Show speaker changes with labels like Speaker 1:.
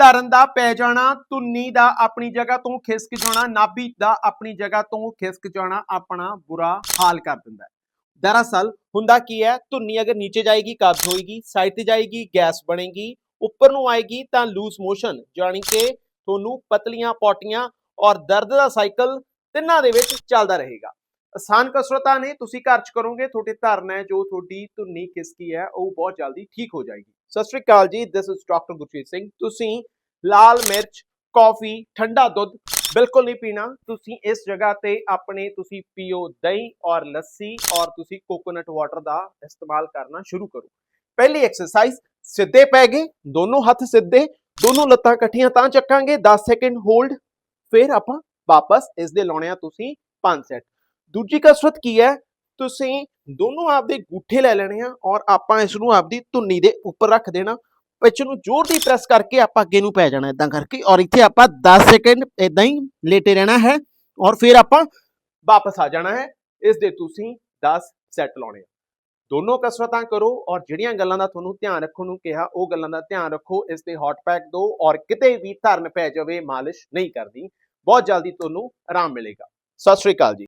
Speaker 1: ਧਰਨ ਦਾ ਪੈ ਜਾਣਾ, ਧੁੰਨੀ ਦਾ ਆਪਣੀ ਜਗ੍ਹਾ ਤੋਂ ਖਿਸਕ ਜਾਣਾ, ਨਾਭੀ ਦਾ ਆਪਣੀ ਜਗ੍ਹਾ ਤੋਂ ਖਿਸਕ ਜਾਣਾ ਆਪਣਾ ਬੁਰਾ ਹਾਲ ਕਰ ਦਿੰਦਾ ਹੈ। ਦਰਅਸਲ ਹੁੰਦਾ ਕੀ ਹੈ? ਧੁੰਨੀ ਅਗਰ ਨੀਚੇ ਜਾਏਗੀ, ਕਬਜ਼ ਹੋਏਗੀ, ਸਾਈਡ ਤੇ ਜਾਏਗੀ, ਗੈਸ ਬਣੇਗੀ, ਉੱਪਰ ਨੂੰ ਆਏਗੀ ਤਾਂ ਲੂਜ਼ ਮੋਸ਼ਨ ਯਾਨੀ ਕਿ ਤੁਹਾਨੂੰ ਪਤਲੀਆਂ ਪੋਟੀਆਂ ਔਰ ਦਰਦ ਦਾ ਸਾਈਕਲ ਤਿੰਨਾਂ ਦੇ ਵਿੱਚ ਚੱਲਦਾ ਰਹੇਗਾ। ਆਸਾਨ ਕਸਰਤਾਂ ਨੇ, ਤੁਸੀਂ ਘਰ ਚ ਕਰੋਗੇ, ਤੁਹਾਡੇ ਧਰਨ ਹੈ, ਜੋ ਤੁਹਾਡੀ ਧੁੰਨੀ ਖਿਸਕੀ ਹੈ, ਉਹ ਬਹੁਤ ਜਲਦੀ ਠੀਕ ਹੋ ਜਾਏਗੀ। ਸਤਿ ਸ਼੍ਰੀ ਅਕਾਲ ਜੀ this is doctor Gurjeet Singh. ਤੁਸੀਂ ਲਾਲ ਮਿਰਚ, ਕਾਫੀ, ਠੰਡਾ ਦੁੱਧ ਬਿਲਕੁਲ ਨਹੀਂ ਪੀਣਾ। ਤੁਸੀਂ ਇਸ ਜਗ੍ਹਾ ਤੇ ਆਪਣੇ ਤੁਸੀਂ ਪੀਓ ਦਹੀਂ ਔਰ ਲੱਸੀ ਔਰ ਤੁਸੀਂ ਕੋਕੋਨਟ ਵਾਟਰ ਦਾ ਇਸਤੇਮਾਲ ਕਰਨਾ ਸ਼ੁਰੂ ਕਰੋ। ਪਹਿਲੀ ਐਕਸਰਸਾਈਜ਼ ਸਿੱਧੇ ਪੈ ਗਏ, ਦੋਨੋਂ ਹੱਥ ਸਿੱਧੇ, ਦੋਨੋਂ ਲੱਤਾਂ ਇਕੱਠੀਆਂ ਤਾਂ ਚੱਕਾਂਗੇ 10 ਸੈਕਿੰਡ ਹੋਲਡ ਫਿਰ ਆਪਾਂ ਵਾਪਸ ਇਸ ਦੇ ਲਾਉਣੇ ਆ ਤੁਸੀਂ 5 ਸੈਟ ਦੂਜੀ ਕਸਰਤ ਕੀ ਹੈ? ਤੁਸੀਂ ਦੋਨੋਂ ਆਪਦੇ ਗੂਠੇ ਲੈ ਲੈਣੇ ਆ ਔਰ ਆਪਾਂ ਇਸ ਨੂੰ ਆਪਦੀ ਧੁੰਨੀ ਦੇ ਉੱਪਰ ਰੱਖ ਦੇਣਾ। ਪਿੱਛੇ ਨੂੰ ਜ਼ੋਰ ਦੀ ਪ੍ਰੈਸ ਕਰਕੇ ਆਪਾਂ ਅੱਗੇ ਨੂੰ ਪੈ ਜਾਣਾ ਇਦਾਂ ਕਰਕੇ ਔਰ ਇੱਥੇ ਆਪਾਂ 10 ਸੈਕਿੰਡ ਇਦਾਂ ਹੀ ਲੇਟੇ ਰਹਿਣਾ ਹੈ ਔਰ ਫਿਰ ਆਪਾਂ ਵਾਪਸ ਆ ਜਾਣਾ ਹੈ। ਇਸ ਦੇ ਤੁਸੀਂ 10 ਸੈੱਟ ਲਾਉਣੇ ਆ। ਦੋਨੋਂ ਕਸਰਤਾਂ ਕਰੋ ਔਰ ਜਿਹੜੀਆਂ ਗੱਲਾਂ ਦਾ ਤੁਹਾਨੂੰ ਧਿਆਨ ਰੱਖਣ ਨੂੰ ਕਿਹਾ, ਉਹ ਗੱਲਾਂ ਦਾ ਧਿਆਨ ਰੱਖੋ। ਇਸ ਤੇ ਹੌਟ ਪੈਕ ਦਿਓ ਔਰ ਕਿਤੇ ਵੀ ਧਰਨ ਪੈ ਜਾਵੇ, ਮਾਲਿਸ਼ ਨਹੀਂ ਕਰਦੀ ਬਹੁਤ ਜਲਦੀ ਤੁਹਾਨੂੰ ਆਰਾਮ ਮਿਲੇਗਾ। ਸਤਿ ਸ਼੍ਰੀ ਅਕਾਲ ਜੀ।